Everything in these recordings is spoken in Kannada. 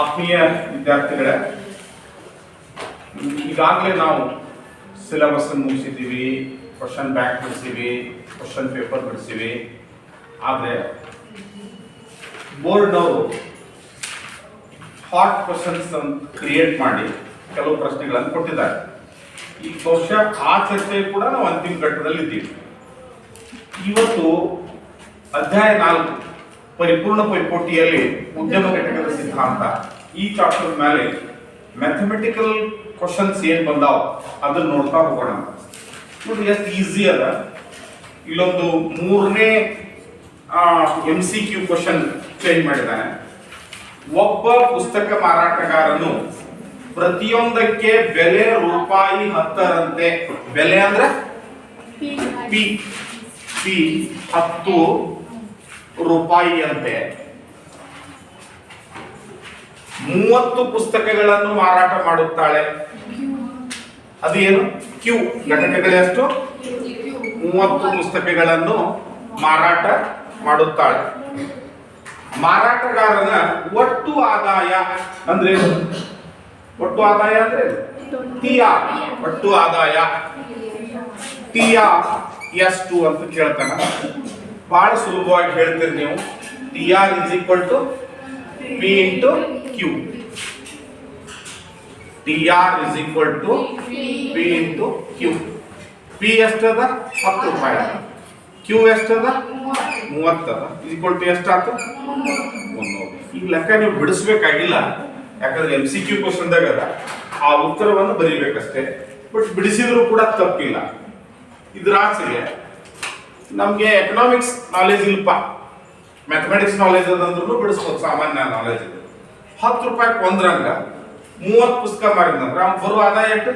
ಆತ್ಮೀಯ ವಿದ್ಯಾರ್ಥಿಗಳೇ, ಈಗಾಗಲೇ ನಾವು ಸಿಲೆಬಸ್ ಮುಗಿಸಿದ್ದೀವಿ ಕ್ವಶನ್ ಬ್ಯಾಂಕ್ ಬಿಡಿಸಿವಿ ಕ್ವಶನ್ ಪೇಪರ್ ಬಿಡಿಸಿವಿ. ಆದರೆ ಬೋರ್ಡ್ನವರು ಹಾಟ್ ಕ್ವಶನ್ಸ್ ಕ್ರಿಯೇಟ್ ಮಾಡಿ ಕೆಲವು ಪ್ರಶ್ನೆಗಳನ್ನು ಕೊಟ್ಟಿದ್ದಾರೆ. ಈ ಬಹುಶಃ ಆ ಚರ್ಚೆ ಕೂಡ ನಾವು ಅಂತಿಮ ಘಟ್ಟದಲ್ಲಿ ಇದ್ದೀವಿ ಇವತ್ತು ಅಧ್ಯಾಯ ನಾಲ್ಕು. ಪರಿಪೂರ್ಣ ಪೈಪೋಟಿಯಲ್ಲಿ ಉದ್ಯಮ ಘಟಕದ ಸಿದ್ಧಾಂತ ಈ ಚಾಪ್ಟರ್ ಮೇಲೆ ಮ್ಯಾಥಮೆಟಿಕಲ್ ಕ್ವಶನ್ಸ್ ಏನ್ ಬಂದಾವ ಅದನ್ನ ನೋಡ್ತಾ ಹೋಗೋಣ. ನೋಡಿ ಎಷ್ಟು ಈಸಿ ಅದ. ಇಲ್ಲೊಂದು ಮೂರನೇ M C Q question change ಮಾಡಿದ್ದಾನೆ. ಒಬ್ಬ ಪುಸ್ತಕ ಮಾರಾಟಗಾರನು ಪ್ರತಿಯೊಂದಕ್ಕೆ ಬೆಲೆ ರೂಪಾಯಿ ಹತ್ತರಂತೆ. ಬೆಲೆ ಅಂದ್ರೆ? ಪಿ ಪಿ ಹತ್ತು. ರೂಪಾಯಿಯಂತೆ ಮೂವತ್ತು ಪುಸ್ತಕಗಳನ್ನು ಮಾರಾಟ ಮಾಡುತ್ತಾಳೆ. ಅದು ಏನು ಕ್ಯೂ ಘಟಕಗಳೆಷ್ಟು ಮೂವತ್ತು ಪುಸ್ತಕಗಳನ್ನು ಮಾರಾಟ ಮಾಡುತ್ತಾಳೆ. ಮಾರಾಟಗಾರನ ಒಟ್ಟು ಆದಾಯ ಅಂದ್ರೆ ಒಟ್ಟು ಆದಾಯ ಅಂದ್ರೆ ಟಿಯಾ ಒಟ್ಟು ಆದಾಯ. ಟಿಯಾ ಎಷ್ಟು ಅಂತ ಕೇಳ್ತಾನ. ಬಹಳ ಸುಲಭವಾಗಿ ಹೇಳ್ತೀರಿ ನೀವು. T R is equal to P into Q T R is equal to P into Q P ಎಷ್ಟದ? ಹತ್ತು ರೂಪಾಯಿ ಕ್ಯೂ ಎಷ್ಟದ? ಮೂವತ್ತದ. ಈಕ್ವಲ್ ಟು ಎಷ್ಟಾಯ್ತು ಈಗ ಲೆಕ್ಕ ನೀವು ಬಿಡಿಸ್ಬೇಕಾಗಿಲ್ಲ. ಯಾಕಂದ್ರೆ ಎಂ ಸಿ ಕ್ಯೂ ಕ್ವಶನ್ದಾಗ ಅದ. ಆ ಉತ್ತರವನ್ನು ಬರೀಬೇಕಷ್ಟೇ. ಬಟ್ ಬಿಡಿಸಿದ್ರು ಕೂಡ ತಪ್ಪಿಲ್ಲ. ಇದ್ರ ನಮಗೆ ಎಕನಾಮಿಕ್ಸ್ ನಾಲೆಜ್ ಇಲ್ಲಪ್ಪ. ಮ್ಯಾಥಮೆಟಿಕ್ಸ್ ನಾಲೆಜ್ ಅದಂದ್ರೂ ಬಿಡಿಸ್ಬೋದು, ಸಾಮಾನ್ಯ ನಾಲೆಜ್ ಇದೆ. ಹತ್ತು ರೂಪಾಯಿ ಒಂದ್ರಂಗ ಮೂವತ್ತು ಪುಸ್ತಕ ಮಾರಿದಂದ್ರೆ ಅವ್ನು ಬರುವ ಆದಾಯ ಎಷ್ಟು?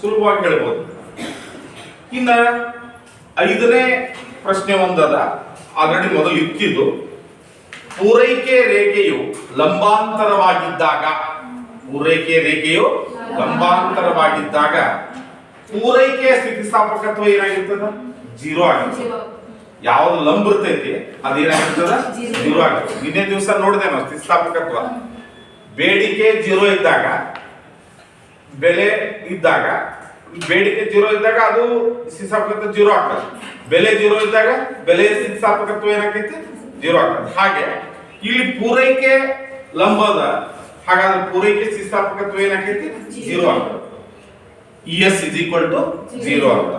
ಸುಲಭವಾಗಿ ಹೇಳ್ಬೋದು. ಇನ್ನ ಐದನೇ ಪ್ರಶ್ನೆ ಒಂದದ ಆಲ್ರೆಡಿ ಮೊದಲು ಇತ್ತಿದ್ದು ಪೂರೈಕೆ ರೇಖೆಯು ಲಂಬಾಂತರವಾಗಿದ್ದಾಗ, ಪೂರೈಕೆ ರೇಖೆಯು ಲಂಬಾಂತರವಾಗಿದ್ದಾಗ, ಪೂರೈಕೆ ಸ್ಥಿತಿಸ್ಥಾಪಕತ್ವ ಏನಾಗಿರ್ತದ? ಜೀರೋ ಆಗಿರ್ತದೆ ಯಾವ್ದು ಲಂಬ ಇರ್ತೈತಿ ಅದೇನಾಗಿರ್ತದ? ಜೀರೋ. ಆಗಿರ್ತದೆ ನಿನ್ನೆ ದಿವಸ ನೋಡಿದೆ ನಾವು ಸ್ಥಿತಿಸ್ಥಾಪಕತ್ವ. ಬೇಡಿಕೆ ಜೀರೋ ಇದ್ದಾಗ ಬೆಲೆ ಇದ್ದಾಗ ಬೇಡಿಕೆ ಜೀರೋ ಇದ್ದಾಗ ಅದು ಸ್ಥಿತಿಸ್ಥಾಪಕತ್ವ ಜೀರೋ ಆಗ್ತದೆ. ಬೆಲೆ ಜೀರೋ ಇದ್ದಾಗ ಬೆಲೆ ಸ್ಥಿತಿಸ್ಥಾಪಕತ್ವ ಏನಾಗೈತಿ ಜೀರೋ ಆಗ್ತದೆ. ಹಾಗೆ ಇಲ್ಲಿ ಪೂರೈಕೆ ಲಂಬದ ಹಾಗಾದ್ರೆ ಪೂರೈಕೆ ಸ್ಥಿತಿಸ್ಥಾಪಕತ್ವ ಏನಾಗೈತಿ ಜೀರೋ ಆಗ್ತದೆ. E S is equal to zero ಅಂತ.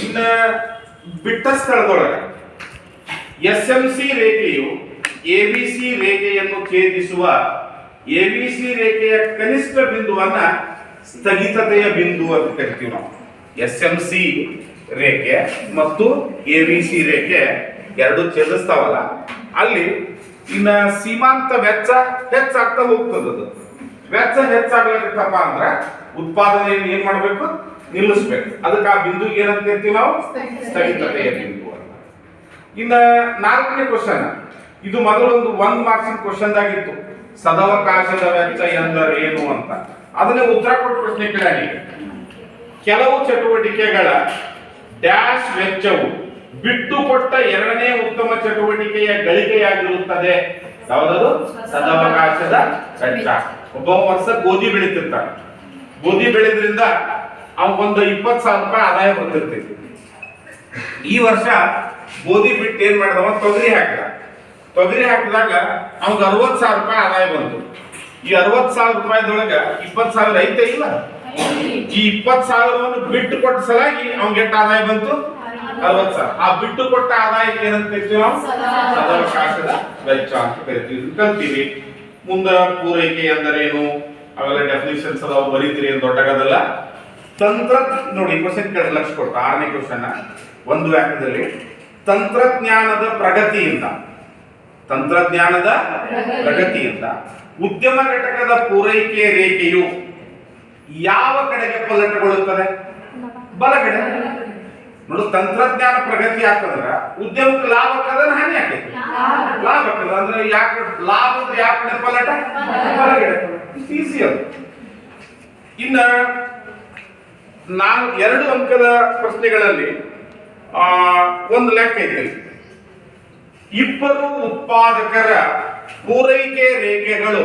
ಇನ್ನ ಬಿಟ್ಟ ಸ್ಥಳದೊಳಗೆ ಎಸ್ ಎಂ ಸಿ ರೇಖೆಯು ಎ ಬಿ ಸಿ ರೇಖೆಯನ್ನು ಛೇದಿಸುವ ಎ ಬಿ ಸಿ ರೇಖೆಯ ಕನಿಷ್ಠ ಬಿಂದುವನ್ನ ಸ್ಥಗಿತತೆಯ ಬಿಂದು ಅಂತ ಕರಿತೀವಿ ನಾವು. ಎಸ್ ಎಂ ಸಿ ರೇಖೆ ಮತ್ತು ಎ ಬಿ ಸಿ ರೇಖೆ ಎರಡು ಛೇದಿಸ್ತಾವಲ್ಲ, ಅಲ್ಲಿ ಇನ್ನ ಸೀಮಾಂತ ವೆಚ್ಚ ಹೆಚ್ಚಾಗ್ತಾ ಹೋಗ್ತದ ವೆಚ್ಚ ಹೆಚ್ಚಾಗ್ಲಿಕ್ಕಪ್ಪ ಅಂದ್ರೆ ಉತ್ಪಾದನೆಯನ್ನು ಏನ್ ಮಾಡ್ಬೇಕು? ನಿಲ್ಲಿಸ್ಬೇಕು. ಅದಕ್ಕೆ ಆ ಬಿಂದು ಏನಂತ ಕರಿತೀವಿ ನಾವು? ಸ್ಥಗಿತತೆಯ ಬಿಂದು ಅಂತ. ಇನ್ನ ನಾಲ್ಕನೇ ಕ್ವಶನ್ ಇದು ಮೊದಲೊಂದು ಒಂದ್ ಮಾರ್ಕ್ಸಿನ ಕ್ವಶನ್ ಆಗಿತ್ತು ಸದವಕಾಶದ ವೆಚ್ಚ ಎಂದರೇನು ಅಂತ. ಅದನ್ನ ಉತ್ತರ ಕೊಟ್ಟು ಪ್ರಶ್ನೆ ಕೇಳಿ ಕೆಲವು ಚಟುವಟಿಕೆಗಳ ಡ್ಯಾಶ್ ವೆಚ್ಚವು ಬಿಟ್ಟು ಕೊಟ್ಟ ಎರಡನೇ ಉತ್ತಮ ಚಟುವಟಿಕೆಯ ಗಳಿಕೆಯಾಗಿರುತ್ತದೆ ಯಾವುದದು? ಸದವಕಾಶದ ವೆಚ್ಚ. ಒಬ್ಬ ವರ್ಷ ಗೋಧಿ ಬೆಳೀತಿರ್ತಾರೆ ಗೋಧಿ ಬೆಳೆದ್ರಿಂದ ಅವನಿಗೊಂದು ಇಪ್ಪತ್ತು ಸಾವಿರ ರೂಪಾಯಿ ಆದಾಯ ಬರ್ತಿರ್ತೈತಿ ಈ ವರ್ಷ ಗೋಧಿ ಬಿಟ್ಟು ಏನ್ ಮಾಡಿದವ ತೊಗರಿ ಹಾಕಿದ. ತೊಗರಿ ಹಾಕಿದಾಗ ಅವ್ನಿಗೆ ಅರವತ್ತು ಸಾವಿರ ರೂಪಾಯಿ ಆದಾಯ ಬಂತು. ಈ ಅರವತ್ತು ಸಾವಿರ ರೂಪಾಯಿದೊಳಗ ಇಪ್ಪತ್ತು ಸಾವಿರ ಐತೆ ಇಲ್ಲ? ಈ ಇಪ್ಪತ್ತು ಸಾವಿರವನ್ನು ಬಿಟ್ಟು ಕೊಟ್ಟ ಸಲಾಗಿ ಅವ್ನ್ಗೆ ಎಷ್ಟು ಆದಾಯ ಬಂತು? ಅರವತ್ ಸಾವಿರ. ಆ ಬಿಟ್ಟು ಕೊಟ್ಟ ಆದಾಯಕ್ಕೆ ಏನಂತ ಕರಿತೀವಿ ನಾವು? ಸದಾವಕಾಶದ ವೆಚ್ಚ ಅಂತ ಕರಿತೀವಿ ಕಲ್ತೀವಿ ಮುಂದ ಪೂರೈಕೆ ಎಂದರೇನು? ಅವೆಲ್ಲ ಡೆಫಿನಿಷನ್ಸ್ ಅದಾವ ಬರೀತೀರಿ, ಏನು ದೊಡ್ಡಗದಲ್ಲ? ತಂತ್ರ ನೋಡಿ ಕ್ವಶನ್ ಕೇಳಿ ಲಕ್ಷ ಕೊಟ್ಟು ಆರನೇ ಕ್ವಶನ್ ಒಂದು ವ್ಯಾಖ್ಯದಲ್ಲಿ ತಂತ್ರಜ್ಞಾನದ ಪ್ರಗತಿಯಿಂದ ತಂತ್ರಜ್ಞಾನದ ಪ್ರಗತಿಯಿಂದ ಉದ್ಯಮ ಘಟಕದ ಪೂರೈಕೆ ರೇಖೆಯು ಯಾವ ಕಡೆಗೆ ಪಲ್ಲಟಗೊಳ್ಳುತ್ತದೆ? ಬಲಗಡೆ. ನೋಡು, ತಂತ್ರಜ್ಞಾನ ಪ್ರಗತಿ ಆಗ್ತದ್ರ ಉದ್ಯಮಕ್ಕೆ ಲಾಭ ಆಗ್ತದ ಹಾನಿ ಆಗ್ತೈತಿ. ಲಾಭ ಆಗ್ತದ ಅಂದ್ರೆ ಯಾಕೆ ಲಾಭ ಅಂದ್ರೆ ಯಾವ ಕಡೆ ಪಲ್ಲಟ? ಬಲಗಡೆ. ಈಸಿ ಇನ್ನ ನಾನು ಎರಡು ಅಂಕದ ಪ್ರಶ್ನೆಗಳಲ್ಲಿ ಒಂದು ಲೆಕ್ಕ ಇದೆ ಇಬ್ಬರು ಉತ್ಪಾದಕರ ಪೂರೈಕೆ ರೇಖೆಗಳು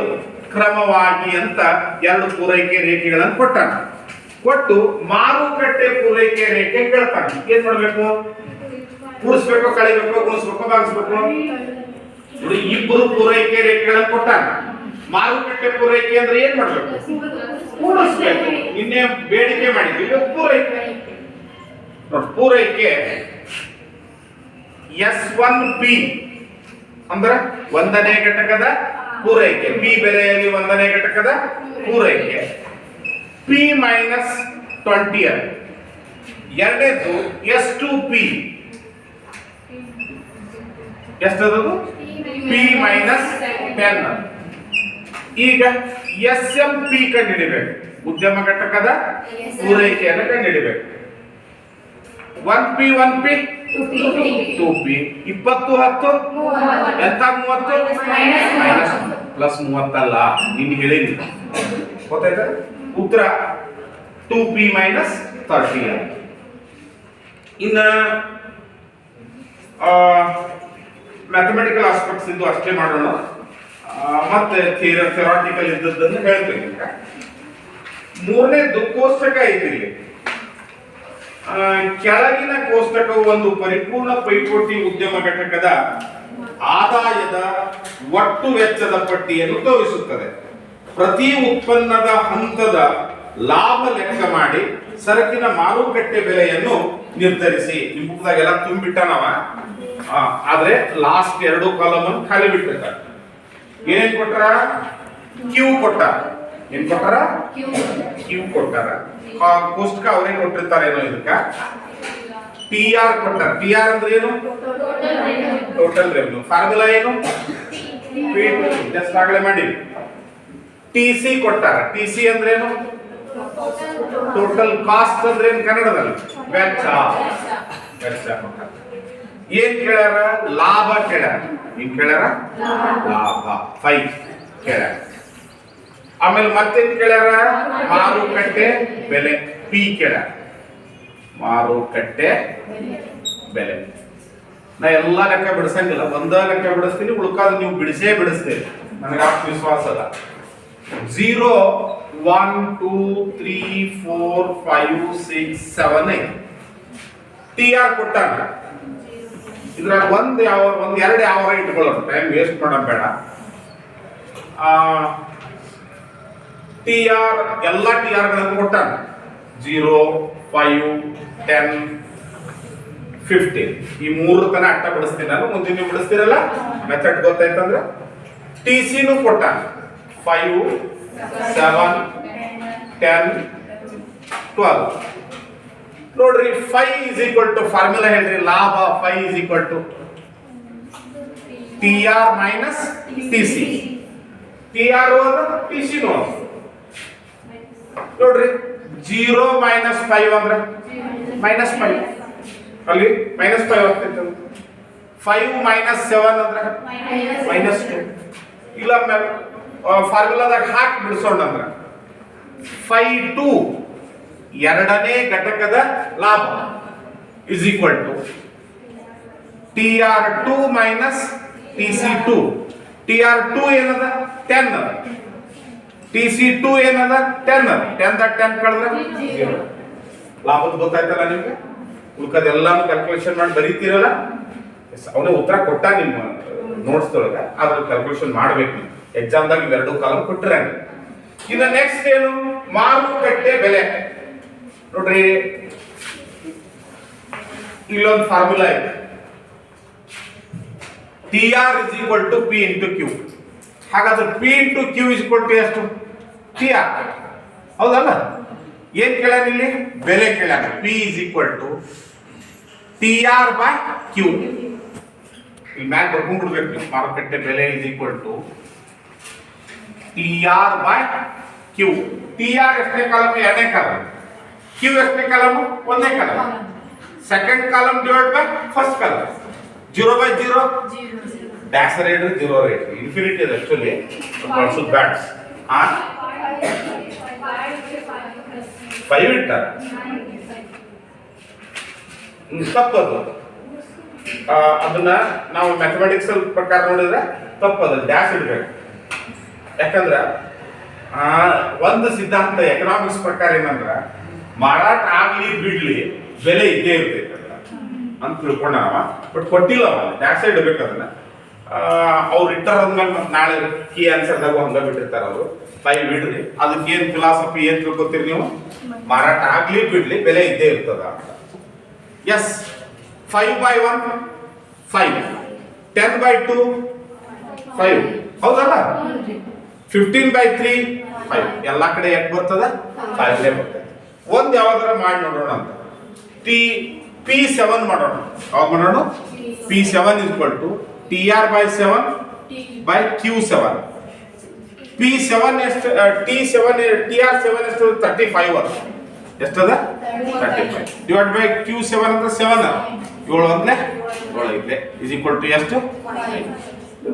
ಕ್ರಮವಾಗಿ ಅಂತ ಎರಡು ಪೂರೈಕೆ ರೇಖೆಗಳನ್ನು ಕೊಟ್ಟಾನ. ಕೊಟ್ಟು ಮಾರುಕಟ್ಟೆ ಪೂರೈಕೆ ರೇಖೆ ಕೇಳ್ತಾನೆ. ಏನ್ ಮಾಡ್ಬೇಕು? ಕೂಡಿಸ್ಬೇಕು, ಕಳಿಬೇಕು, ಗುಣಿಸ್ಬೇಕು, ಭಾಗಿಸ್ಬೇಕು. ಇಬ್ಬರು ಪೂರೈಕೆ ರೇಖೆಗಳನ್ನು ಕೊಟ್ಟಾನ. ಮಾರುಕಟ್ಟೆ ಪೂರೈಕೆ ಅಂದ್ರೆ ಏನ್ ಮಾಡ್ಬೇಕು? ಕೂಡಿಸ್ಬೇಕು. ನಿನ್ನೆ ಬೇಡಿಕೆ ಮಾಡಿದ್ವಿ. ಈಗ ಪೂರೈಕೆ. ಪೂರೈಕೆ. S one P. ಅಂದ್ರೆ ಒಂದನೇ ಘಟಕದ ಪೂರೈಕೆ. ಪಿ ಬೆಲೆಯಲ್ಲಿ ಒಂದನೇ ಘಟಕದ ಪೂರೈಕೆ. ಪಿ ಮೈನಸ್ ಟ್ವೆಂಟಿ ಎರಡನೇದು S two P. ಎಷ್ಟದದು? P minus ten. ಈಗ ಎಸ್ ಎಂ ಪಿ ಕಂಡುಹಿಡಿಬೇಕು. ಉದ್ಯಮ ಘಟಕದ ಪೂರೈಕೆಯನ್ನು ಕಂಡುಹಿಡಿಬೇಕು. One P one P two P ಇಪ್ಪತ್ತು ಹತ್ತು? ಎಂತ ಮೂವತ್ತು? ಪ್ಲಸ್ ಮೂವತ್ತಲ್ಲ ನಿನ್ಗೆ ಹೇಳಿನಿ ಗೊತ್ತಾಯ್ತಾ? ಉತ್ತರ ಟೂ ಪಿ ಮೈನಸ್ ತರ್ಟಿ ಇನ್ನ ಮ್ಯಾಥಮೆಟಿಕಲ್ ಆಸ್ಪೆಕ್ಟ್ಸ್ ಇದ್ದು ಅಷ್ಟೇ ಮಾಡೋಣ. ಮತ್ತೆ ಮತ್ತೆ ಥಿಯರಾಟಿಕಲ್ ಇದ್ದದ್ದನ್ನು ಹೇಳ್ತೇನೆ. ದುಃಖೋಷ್ಟಕ ಕೋಷ್ಟಕ ಐತಿ ಇಲ್ಲಿ. ಕೆಳಗಿನ ಕೋಷ್ಟಕವು ಒಂದು ಪರಿಪೂರ್ಣ ಪೈಪೋಟಿ ಉದ್ಯಮ ಘಟಕದ ಆದಾಯದ ಒಟ್ಟು ವೆಚ್ಚದ ಪಟ್ಟಿಯನ್ನು ತೋರಿಸುತ್ತದೆ. ಪ್ರತಿ ಉತ್ಪನ್ನದ ಹಂತದ ಲಾಭ ಲೆಕ್ಕ ಮಾಡಿ ಸರಕಿನ ಮಾರುಕಟ್ಟೆ ಬೆಲೆಯನ್ನು ನಿರ್ಧರಿಸಿ. ನಿಮ್ಮ ಬುಕ್ದಾಗೆಲ್ಲ ತುಂಬಿಟ್ಟನವ? ಆದ್ರೆ ಲಾಸ್ಟ್ ಎರಡು ಕಾಲಮ್ ಖಾಲಿ ಬಿಟ್ಟಿರ್ತಾರೆ. ಏನೇನ್ ಕೊಟ್ರ? ಕ್ಯೂ ಕೊಟ್ಟಾರ ಏನ್ ಕೊಟ್ಟಾರ? ಕ್ಯೂ ಕೊಟ್ಟಾರ. ಕಾ- ಕೋಷ್ಟಕ ಅವರೇ ಕೊಟ್ಟಿರ್ತಾರೇನೋ ಇದಕ್ಕ? ಪಿ ಆರ್ ಕೊಟ್ಟಾರ. ಪಿ ಆರ್ ಅಂದ್ರೆ ಏನು? ಟೋಟಲ್ ರೆವೆನ್ಯೂ ಫಾರ್ಮುಲಾ ಏನು? ಜಸ್ಟ್ ಆಗಲೇ ಮಾಡಿ. ಟಿ ಸಿ ಕೊಟ್ಟಾರ. ಟಿ ಸಿ ಅಂದ್ರೆ ಏನು? ಟೋಟಲ್ ಕಾಸ್ಟ್ ಅಂದ್ರೆ ಏನು ಕನ್ನಡದಲ್ಲಿ? ವೆಚ್ಚ. ವೆಚ್ಚ ಕೊಟ್ಟಾರ. ಏನ್ ಕೇಳ್ಯಾರ? ಲಾಭ ಕೇಳ್ಯಾರ. ಏನ್ ಕೇಳ್ಯಾರ? ಲಾಭ. ಫೈ ಕೇಳ್ಯಾರ. ಆಮೇಲೆ ಮತ್ತೇನ್ ಕೇಳ್ಯಾರ? ಮಾರುಕಟ್ಟೆ ಬೆಲೆ ಪಿ ಕೇಳ್ಯಾರ. ಮಾರುಕಟ್ಟೆ ಬೆಲೆ. ನಾ ಎಲ್ಲಾ ಲೆಕ್ಕ ಬಿಡಿಸಂಗಿಲ್ಲ. ಒಂದ ಲೆಕ್ಕ ಬಿಡಿಸ್ತೀನಿ, ಉಳ್ಕಾದ ನೀವು ಬಿಡಿಸೇ ಬಿಡಿಸ್ತೀರಿ. ನನಗೆ ವಿಶ್ವಾಸ ಅದ. Zero one two three four five six seven eight T R ಕೊಟ್ಟಾಗ ಇದ್ರಾಗ ಒಂದ್ ಯಾವ ಒಂದ್ ಎರಡು ಯಾವ ಇಟ್ಕೊಳ್ಳೋಣ ಟೈಮ್ ವೇಸ್ಟ್ ಮಾಡೋಣ ಬೇಡ. ಟಿ ಆರ್ ಎಲ್ಲ ಟಿ ಆರ್ಗಳನ್ನು ಕೊಟ್ಟಾನ. ಜೀರೋ ಫೈವ್ ಟೆನ್ ಫಿಫ್ಟೀನ್ ಈ ಮೂರು ತನ ಅಟ್ಟ ಬಿಡಿಸ್ತೀನಿ. ನಾನು ಮುಂದೆ ನೀವು ಬಿಡಿಸ್ತೀರಲ್ಲ? ಮೆಥಡ್ ಗೊತ್ತಾಯ್ತಂದ್ರೆ? ಟಿ ಸಿನೂ ಕೊಟ್ಟಾನ. ಫೈವ್ ಸೆವೆನ್ ಟೆನ್ ಟ್ವೆಲ್ ನೋಡ್ರಿ phi is equal to formula ಹೇಳ್ರಿ. ಲಾಭ phi is equal to T R minus T C T R T C ನೋಡ್ರಿ ಜೀರೋ ಮೈನಸ್ ಫೈವ್ ಅಂದ್ರೆ? ಮೈನಸ್ ಫೈವ್ ಅಲ್ಲಿ ಮೈನಸ್ ಫೈವ್ ಆಗ್ತೈತೆ ಫೈವ್ ಮೈನಸ್ ಸೆವೆನ್ ಅಂದ್ರೆ? ಮೈನಸ್ ಟು ಇಲ್ಲ ಫಾರ್ಮುಲಾದಾಗ ಹಾಕಿ ಬಿಡಿಸೋಣ ಅಂದ್ರೆ. ಫೈ ಟು ಎರಡನೇ ಘಟಕದ ಲಾಭ is equal to T R two minus T C two T R two ಏನದ? ಟೆನ್ ಅದ. ಟಿ ಸಿ ಟು ಏನದ? ಟೆನ್ ಅದ ಟೆನ್ ದ ಟೆನ್ ಕಳೆದ್ರೆ. ಲಾಭದ ಗೊತ್ತಾಯ್ತಲ್ಲ ನಿಮ್ಗೆ? ಉಳ್ಕದೆಲ್ಲಾನು ಕ್ಯಾಲ್ಕುಲೇಷನ್ ಮಾಡಿ ಬರೀತೀರಲ್ಲ? ಅವನೇ ಉತ್ತರ ಕೊಟ್ಟ ನಿಮ್ಮ ನೋಟ್ಸ್ ಒಳಗ ಅದ್ರ ಕ್ಯಾಲ್ಕುಲೇಷನ್ ಮಾಡ್ಬೇಕು ಎಕ್ಸಾಮ್ ಎಕ್ಸಾಮ್ದಾಗ ಇವೆರಡು ಕಾಲಮ್ ಕೊಟ್ಟರೆ ಇನ್ನು ನೆಕ್ಸ್ಟ್ ಏನು? ಮಾರುಕಟ್ಟೆ ಬೆಲೆ. ನೋಡ್ರಿ. ಇಲ್ಲೊಂದು ಫಾರ್ಮುಲಾ ಇದೆ. T R is equal to P into Q ಹಾಗಾದ್ರೆ ಪಿ ಇಂಟು ಕ್ಯೂ ಇಸ್ ಕೊಟ್ಟು ಟು ಎಷ್ಟು? ಟಿ ಆರ್ ಹೌದಲ್ಲ? ಏನ್ ಕೇಳ್ಯಾನ ಇಲ್ಲಿ? ಬೆಲೆ ಕೇಳ್ಯಾನ P is equal to T R by Q ಇಲ್ಲಿ ಮ್ಯಾಲ್ ಬರ್ಕೊಂಡ್ಬಿಡ್ಬೇಕು ಮಾರುಕಟ್ಟೆ ಬೆಲೆ is equal to T R by Q T R ಎಷ್ಟನೇ ಕಾಲಮ್? ಎರಡನೇ ಕಾಲಮ್. ಕ್ಯೂ ಎಷ್ಟನೇ ಕಾಲಮ್? ಒಂದನೇ column. Second column divide by first column. Zero by zero dash rate zero rate infinity actually bats ಆ ಫೈವ್ ಇಟ್ಟ? ತಪ್ಪದು. ಅದನ್ನ ನಾವು ಮ್ಯಾಥಮೆಟಿಕ್ಸ್ ಪ್ರಕಾರ ನೋಡಿದ್ರೆ ತಪ್ಪದು, ಡ್ಯಾಶ್ ಇಡ್ಬೇಕು. ಯಾಕಂದ್ರ ಒಂದು ಸಿದ್ಧಾಂತ ಎಕನಾಮಿಕ್ಸ್ ಪ್ರಕಾರ ಏನಂದ್ರ, ಮಾರಾಟ ಆಗ್ಲಿ ಬಿಡ್ಲಿ, ಬೆಲೆ ಇದ್ದೇ ಇರ್ತೈತೆ ಅಂತ ತಿಳ್ಕೊಂಡ ಬಟ್ ಕೊಟ್ಟಿಲ್ಲ ಡ್ಯಾಶ್ ಇಡ್ಬೇಕು ಅದನ್ನ. ಅವ್ರು ಇಟ್ಟಾರಂದ್ಮೇಲೆ ಮತ್ತೆ ನಾಳೆ ಕೀ ಆನ್ಸರ್ದಾಗ ಹಂಗ ಬಿಟ್ಟಿರ್ತಾರ ಅವರು. ಫೈವ್ ಬಿಡ್ರಿ. ಅದಕ್ಕೆ ಏನ್ ಫಿಲಾಸಫಿ ಏನ್ ತಿಳ್ಕೊತೀರಿ ನೀವು? ಮಾರಾಟ ಆಗ್ಲಿ ಬಿಡ್ಲಿ, ಬೆಲೆ ಇದ್ದೇ ಇರ್ತದ S five by one five ten by two five ಹೌದಲ್ಲ? ಫಿಫ್ಟೀನ್ ಬೈ ತ್ರೀ ಫೈವ್ ಎಲ್ಲಾ ಕಡೆ ಎಷ್ಟು ಬರ್ತದ? ಫೈವ್ಲೇ ಬರ್ತದೆ. ಒಂದ್ ಯಾವ್ದಾರ ಮಾಡಿ ನೋಡೋಣ ಅಂತ. ಟಿ ಪಿ ಸೆವೆನ್ ಮಾಡೋಣ. ಯಾವಾಗ ಮಾಡೋಣ? P seven to T R by seven by Q seven P seven ಎಷ್ಟು T seven T R seven ಎಷ್ಟು ತರ್ಟಿ ಫೈವ್ ಅದು ಎಷ್ಟದ? Thirty five divide by Q seven ಅಂದ್ರೆ ಸೆವೆನ್ ಏಳು ಅಂದ್ರೆ ಏಳು ಐತೆ. ಇಸ್ ಈಕ್ವಲ್ ಟು ಎಷ್ಟು?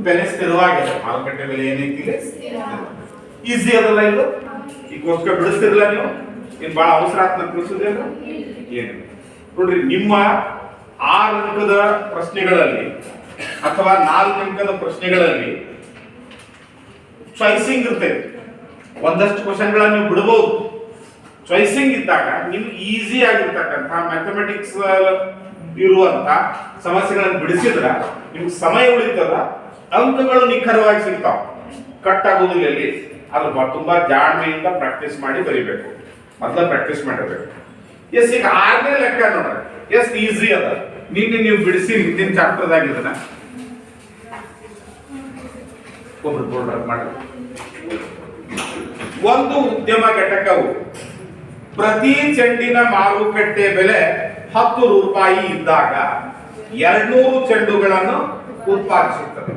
ಬೆಲೆ ಸ್ಥಿರವಾಗಿದೆ. ಮಾರುಕಟ್ಟೆ ಬೆಲೆ ಏನೈತಿಲ್ಲ ಈಸಿ ಅದಲ್ಲ ಇದು? ಈಗ ಒಪ್ಪಿಗೆ ಬಿಡಿಸ್ತಿರಲ್ಲ ನೀವು? ಏನ್ ಬಹಳ ಅವಸರ ಆತ್ನ ತಿಳಿಸೋದೇನು ಏನಿಲ್ಲ ನೋಡ್ರಿ ನಿಮ್ಮ ಆರು ಅಂಕದ ಪ್ರಶ್ನೆಗಳಲ್ಲಿ ಅಥವಾ ನಾಲ್ಕು ಅಂಕದ ಪ್ರಶ್ನೆಗಳಲ್ಲಿ ಚಾಯ್ಸಿಂಗ್ ಇರ್ತೈತಿ. ಒಂದಷ್ಟು ಕ್ವಶನ್ಗಳನ್ನ ನೀವು ಬಿಡಬಹುದು ಚಾಯ್ಸಿಂಗ್ ಇದ್ದಾಗ ನಿಮ್ಗೆ ಈಸಿ ಆಗಿರ್ತಕ್ಕಂಥ ಮ್ಯಾಥಮೆಟಿಕ್ಸ್ ಇರುವಂತ ಸಮಸ್ಯೆಗಳನ್ನು ಬಿಡಿಸಿದ್ರ ನಿಮ್ಗೆ ಸಮಯ ಉಳಿತದ, ಅಂಕಗಳು ನಿಖರವಾಗಿ ಸಿಗ್ತಾವ. ಕಟ್ ಆಗೋದಿಲ್ಲ ಇಲ್ಲಿ. ಅದು ಬ- ತುಂಬಾ ಜಾಣ್ಮೆಯಿಂದ ಪ್ರಾಕ್ಟೀಸ್ ಮಾಡಿ ಬರಿಬೇಕು. ಮೊದಲ ಪ್ರಾಕ್ಟೀಸ್ ಮಾಡಿರ್ಬೇಕು. ಎಸ್ ಈಗ ಆರನೇ ಲೆಕ್ಕ ನೋಡ್ರಿ. ಎಸ್ ಈಸಿ ಅದ. ನಿನ್ನೆ ನೀವು ಬಿಡಿಸಿ ಹಿಂದಿನ ಚಾಪ್ಟರ್ದಾಗ ಇದನ್ನ ಒಬ್ರು ಬೋರ್ಡರ್ ಮಾಡಿ. ಒಂದು ಉದ್ಯಮ ಘಟಕವು ಪ್ರತಿ ಚೆಂಡಿನ ಮಾರುಕಟ್ಟೆ ಬೆಲೆ ಹತ್ತು ರೂಪಾಯಿ ಇದ್ದಾಗ ಎರಡ್ನೂರು ಚೆಂಡುಗಳನ್ನು ಉತ್ಪಾದಿಸುತ್ತದೆ.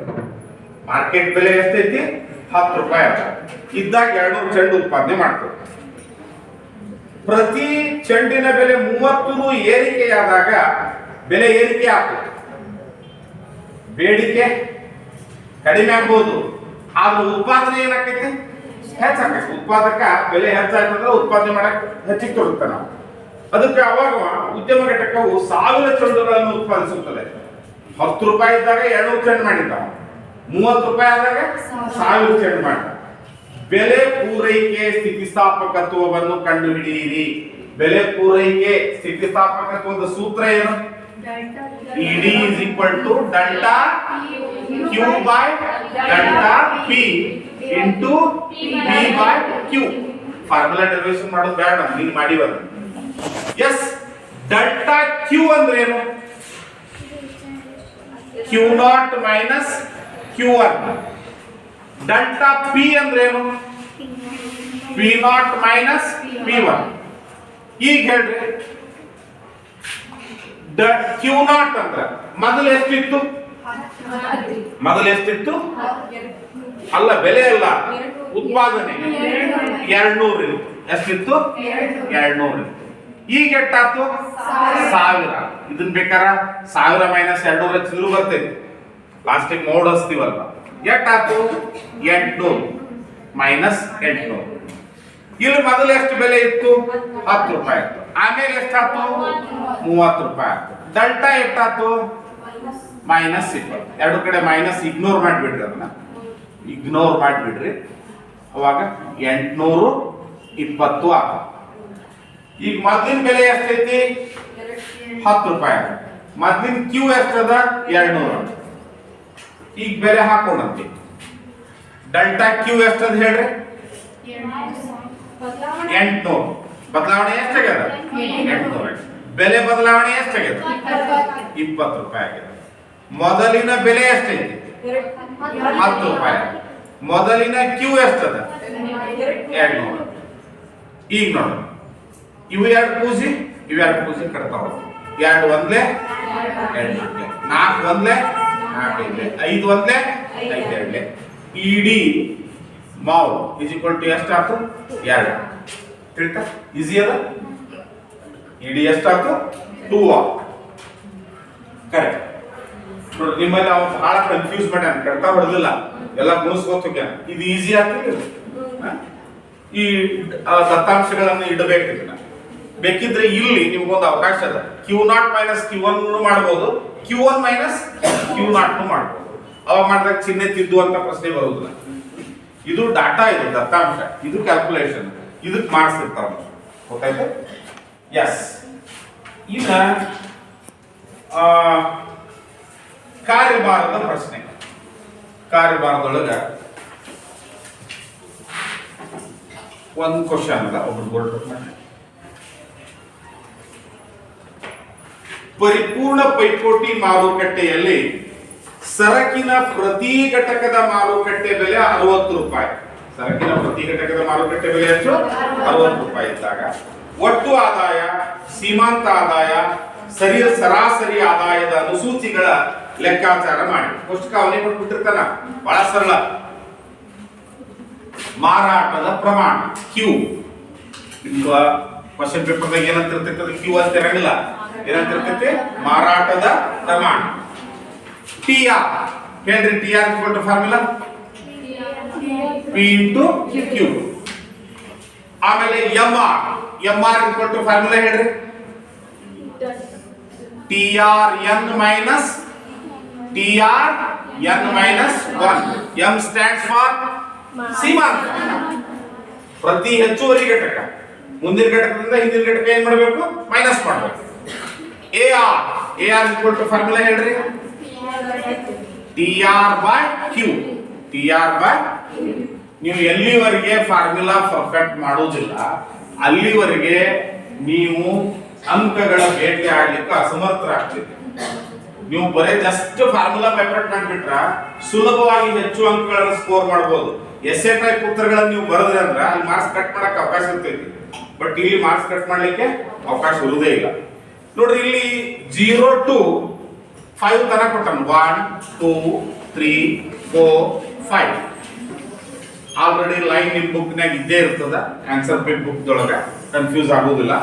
ಮಾರ್ಕೆಟ್ ಬೆಲೆ ಎಷ್ಟೈತಿ? ಹತ್ತು ರೂಪಾಯಿ ಅದ. ಇದ್ದಾಗ ಎರಡ್ನೂರು ಚೆಂಡು ಉತ್ಪಾದನೆ ಮಾಡ್ತದೆ. ಪ್ರತಿ ಚೆಂಡಿನ ಬೆಲೆ ಮೂವತ್ತು ಏರಿಕೆಯಾದಾಗ ಬೆಲೆ ಏರಿಕೆ ಆಗ್ತದೆ. ಬೇಡಿಕೆ ಕಡಿಮೆ ಆಗ್ಬೋದು. ಆದ್ರೆ ಉತ್ಪಾದನೆ ಏನಾಕೈತಿ ಹೆಚ್ಚಾಕೈತಿ ಉತ್ಪಾದಕ ಬೆಲೆ ಹೆಚ್ಚಾಯ್ತಂದ್ರೆ ಉತ್ಪಾದನೆ ಮಾಡಕ್ ಹೆಚ್ಚಿಗೆ ತೊಡಗ್ತಾನ ನಾವು. ಅದಕ್ಕೆ ಅವಾಗ ಉದ್ಯಮ ಘಟಕವು ಸಾವಿರ ಚೆಂಡುಗಳನ್ನು ಉತ್ಪಾದಿಸುತ್ತದೆ. ಹತ್ತು ರೂಪಾಯಿ ಇದ್ದಾಗ ಎರಡು ಚೆಂಡು ಮಾಡಿದ್ದ. ಮೂವತ್ತು ರೂಪಾಯಿ ಆದಾಗ ಸಾವಿರ ಚೆಂಡು ಮಾಡಿದ ಬೆಲೆ ಪೂರೈಕೆ ಸ್ಥಿತಿಸ್ಥಾಪಕತ್ವವನ್ನು ಕಂಡುಹಿಡಿಯಿರಿ. ಬೆಲೆ ಪೂರೈಕೆ ಸ್ಥಿತಿಸ್ಥಾಪಕತ್ವದ ಸೂತ್ರ ಏನು? ED is equal to delta Q by delta P into P by Q formula derivation ಮಾಡೋದು ಬೇಡ ನೀನು ಮಾಡಿವಲ್ಲ ಎಸ್ ಡೆಲ್ಟಾ ಕ್ಯೂ ಅಂದ್ರೆ ಏನು? Q naught minus Q one delta P ಅಂದ್ರೆ ಏನು? P naught minus P one ಈಗ ಹೇಳ್ರಿ. ಕ್ಯೂ ನಾಟ್ ಅಂದ್ರೆ ಮೊದಲು ಎಷ್ಟಿತ್ತು? ಮೊದಲು ಎಷ್ಟಿತ್ತು? ಅಲ್ಲ, ಬೆಲೆ ಅಲ್ಲ. ಉತ್ಪಾದನೆ. ಎರಡ್ನೂರು ಇತ್ತು ಎಷ್ಟಿತ್ತು? ಎರಡ್ನೂರು ಇತ್ತು ಈಗ ಎಟ್ಟಾತು ಸಾವಿರ. ಇದನ್ ಬೇಕಾರ ಸಾವಿರ ಮೈನಸ್ ಎರಡ್ನೂರ ಹಚ್ಚಿದ್ರು ಬರ್ತೈತಿ ಲಾಸ್ಟಿಗೆ ಮೋಡ್ ಹಚ್ತೀವಲ್ಲ ಎಟ್ಟಾತು ಎಂಟ್ನೂರು. ಮೈನಸ್ ಎಂಟ್ನೂರು. ಇಲ್ಲಿ ಮೊದಲು ಎಷ್ಟು ಬೆಲೆ ಇತ್ತು? ಹತ್ತು ರೂಪಾಯಿ ಇತ್ತು. ಆಮೇಲೆ ಎಷ್ಟಾಯ್ತು ಮೂವತ್ತು ರೂಪಾಯಿ ಆಯ್ತು. ಡೆಲ್ಟಾ ಎಷ್ಟಾಯ್ತು? ಮೈನಸ್ ಇಪ್ಪತ್ತು. ಎರಡು ಕಡೆ ಮೈನಸ್ ಇಗ್ನೋರ್ ಮಾಡಿಬಿಡ್ರಿ ಅದನ್ನ. ಇಗ್ನೋರ್ ಮಾಡಿಬಿಡ್ರಿ. ಅವಾಗ ಎಂಟುನೂರು ಇಪ್ಪತ್ತು ಆಗ ಈಗ ಮೊದಲಿನ ಬೆಲೆ ಎಷ್ಟೈತಿ? ಹತ್ತು ರೂಪಾಯಿ ಮೊದಲಿನ ಕ್ಯೂ ಎಷ್ಟದ? ಎರಡ್ನೂರು. ಈಗ ಬೆಲೆ ಹಾಕೊಂಡಂತಿ. ಡೆಲ್ಟಾ ಕ್ಯೂ ಎಷ್ಟದ ಹೇಳ್ರಿ? ಎಂಟ್ನೂರು ಬದಲಾವಣೆ ಎಷ್ಟಾಗ್ಯದ ಎಂಟ್ನೂರು ಬೆಲೆ ಬದಲಾವಣೆ ಎಷ್ಟಾಗ್ಯದ ಇಪ್ಪತ್ತು ರೂಪಾಯಿ ಆಗ್ಯದ. ಮೊದಲಿನ ಬೆಲೆ ಎಷ್ಟೈತಿ ಹತ್ತು ರೂಪಾಯಿ ಮೊದಲಿನ ಕ್ಯೂ ಎಷ್ಟದ ಎರಡ್ನೂರು ಈಗ ನೋಡು. ಇವು ಎರಡು ಪೂಜಿ ಇವೆರಡು ಪೂಜಿ ಕಟ್ತಾವ. ಎರಡು ಒಂದ್ಲೆ ಎರಡು ನಾಲ್ಕು. ಒಂದ್ಲೆ ನಾಲ್ಕು ಐದ್ಲೆ. ಐದು ಒಂದ್ಲೆ ಐದು ಎರಡ್ಲೆ ಇಡಿ ಮಾವು ಈಸ್ ಈಕ್ವಲ್ ಟು ಎಷ್ಟಾಯ್ತು ಎರಡು. ತಿಳಿತಾ? ಈಸಿ ಅದ ಇಡಿ ಎಷ್ಟು ಆಯ್ತು ಟೂ ಕರೆಕ್ಟ್ ನೋಡಿ, ನಿಮ್ಮಲ್ಲಿ ಅವ್ನು ಬಹಳ ಕನ್ಫ್ಯೂಸ್ ಮಾಡ್ಯಾನ ಕಡ್ತಾ ಹೊಡೆದಿಲ್ಲ. ಎಲ್ಲ ಗುಣಿಸ್ಕೊತಕ್ಕೆ ಇದು ಈಸಿ ಆಗ್ತದೆ ಈ ದತ್ತಾಂಶಗಳನ್ನು ಇಡಬೇಕು ಇದನ್ನ ಬೇಕಿದ್ರೆ ಇಲ್ಲಿ ನಿಮ್ಗೊಂದು ಅವಕಾಶ ಅದ Q naught minus Q one ಮಾಡ್ಬೋದು. Q one minus Q naught ಮಾಡ್ಬೋದು. ಅವಾಗ ಮಾಡಿದಾಗ ಚಿಹ್ನೆ ತಿದ್ದುವಂತ ಪ್ರಶ್ನೆ ಬರುವುದಿಲ್ಲ ಇದು ಡಾಟಾ ಇದು ದತ್ತಾಂಶ, ಇದು ಕ್ಯಾಲ್ಕುಲೇಷನ್ ಇದಕ್ಕೆ ಮಾಡಿಸಿರ್ತಾವ ಗೊತ್ತಾಯ್ತು? ಎಸ್ ಇನ್ನ ಕಾರ್ಯಭಾರದ ಪ್ರಶ್ನೆ. ಕಾರ್ಯಭಾರದೊಳಗ ಒಂದು ಕ್ವಶನ್ ಅದ, ಒಬ್ರು ಬೋರ್ಡ್ ಪರಿಪೂರ್ಣ ಪೈಪೋಟಿ ಮಾರುಕಟ್ಟೆಯಲ್ಲಿ ಸರಕಿನ ಪ್ರತಿ ಘಟಕದ ಮಾರುಕಟ್ಟೆ ಬೆಲೆ ಅರವತ್ತು ರೂಪಾಯಿ. ಸರಕಿನ ಪ್ರತಿ ಘಟಕದ ಮಾರುಕಟ್ಟೆ ಬೆಲೆ ಎಷ್ಟು? ಅರವತ್ತು ರೂಪಾಯಿ ಇದ್ದಾಗ. ಒಟ್ಟು ಆದಾಯ, ಸೀಮಾಂತ ಆದಾಯ, ಸರಿ, ಸರಾಸರಿ ಆದಾಯದ ಅನುಸೂಚಿಗಳ ಲೆಕ್ಕಾಚಾರ ಮಾಡಿ. ಪುಸ್ತಕ ಅವನೇ ಕೊಟ್ಬಿಟ್ಟಿರ್ತಾನ. ಬಹಳ ಸರಳ. ಮಾರಾಟದ ಪ್ರಮಾಣ ಕ್ಯೂ ಕ್ವಶನ್ ಪೇಪರ್ದಾಗ ಅದು ಕ್ಯೂ ಅಂತ ಇರಂಗಿಲ್ಲ. ಏನಂತಿರ್ತೈತೆ? ಮಾರಾಟದ ಪ್ರಮಾಣ. ಟಿ ಆರ್ ಹೇಳ್ರಿ ಟಿ ಆರ್ ಕೊಟ್ಟ ಫಾರ್ಮುಲಾ ಪಿ ಇಂಟು ಕ್ಯೂ ಆಮೇಲೆ ಎಂ ಆರ್ ಎಂ ಆರ್ ಕೊಟ್ಟು ಫಾರ್ಮುಲಾ ಹೇಳ್ರಿ. T R N minus T R N minus one M stands for ಸೀಮಾಂತ ಪ್ರತಿ ಹೆಚ್ಚುವರಿ ಘಟಕ, ಮುಂದಿನ ಘಟಕದಿಂದ ಹಿಂದಿನ ಘಟಕ ಏನ್ ಮಾಡಬೇಕು? ಮೈನಸ್ ಮಾಡಬೇಕು. ಎ ಆರ್ ಎ ಆರ್ ಕೊಟ್ಟು ಫಾರ್ಮುಲಾ ಹೇಳ್ರಿ. T R by Q T R by ನೀವು ಎಲ್ಲಿವರೆಗೆ ಫಾರ್ಮುಲಾ ಪರ್ಫೆಕ್ಟ್ ಮಾಡೋದಿಲ್ಲ ಅಲ್ಲಿವರೆಗೆ ನೀವು ಅಂಕಗಳ ಭೇಟಿ ಆಡ್ಲಿಕ್ಕೆ ಅಸಮರ್ಥರಾಗ್ತೀರಿ ನೀವು ಬರೀ ಜಸ್ಟ್ ಫಾರ್ಮುಲಾ ಪರ್ಫೆಕ್ಟ್ ಮಾಡಿಬಿಟ್ರ, ಸುಲಭವಾಗಿ ಹೆಚ್ಚು ಅಂಕಗಳನ್ನು ಸ್ಕೋರ್ ಮಾಡಬಹುದು ಎಸ್ ಎ ಟೈಪ್ ಉತ್ತರಗಳನ್ನು ನೀವು ಬರದ್ರೆ ಅಂದ್ರೆ ಅಲ್ಲಿ ಮಾರ್ಕ್ಸ್ ಕಟ್ ಮಾಡಕ್ಕೆ ಅವಕಾಶ ಇರ್ತೈತಿ. ಬಟ್ ಇಲ್ಲಿ ಮಾರ್ಕ್ಸ್ ಕಟ್ ಮಾಡ್ಲಿಕ್ಕೆ ಅವಕಾಶ ಇರುವುದೇ ಇಲ್ಲ. ನೋಡ್ರಿ, ಇಲ್ಲಿ ಜೀರೋ ಟು ಫೈವ್ ತರ ಕೊಟ್ಟನು. One two three four five already line ನಿಮ್ ಬುಕ್ನಾಗ ಇದ್ದೇ ಇರ್ತದ. ಆನ್ಸರ್ ಬಿಟ್ ಬುಕ್ ದೊಳಗ. ಕನ್ಫ್ಯೂಸ್ ಆಗೋದಿಲ್ಲ.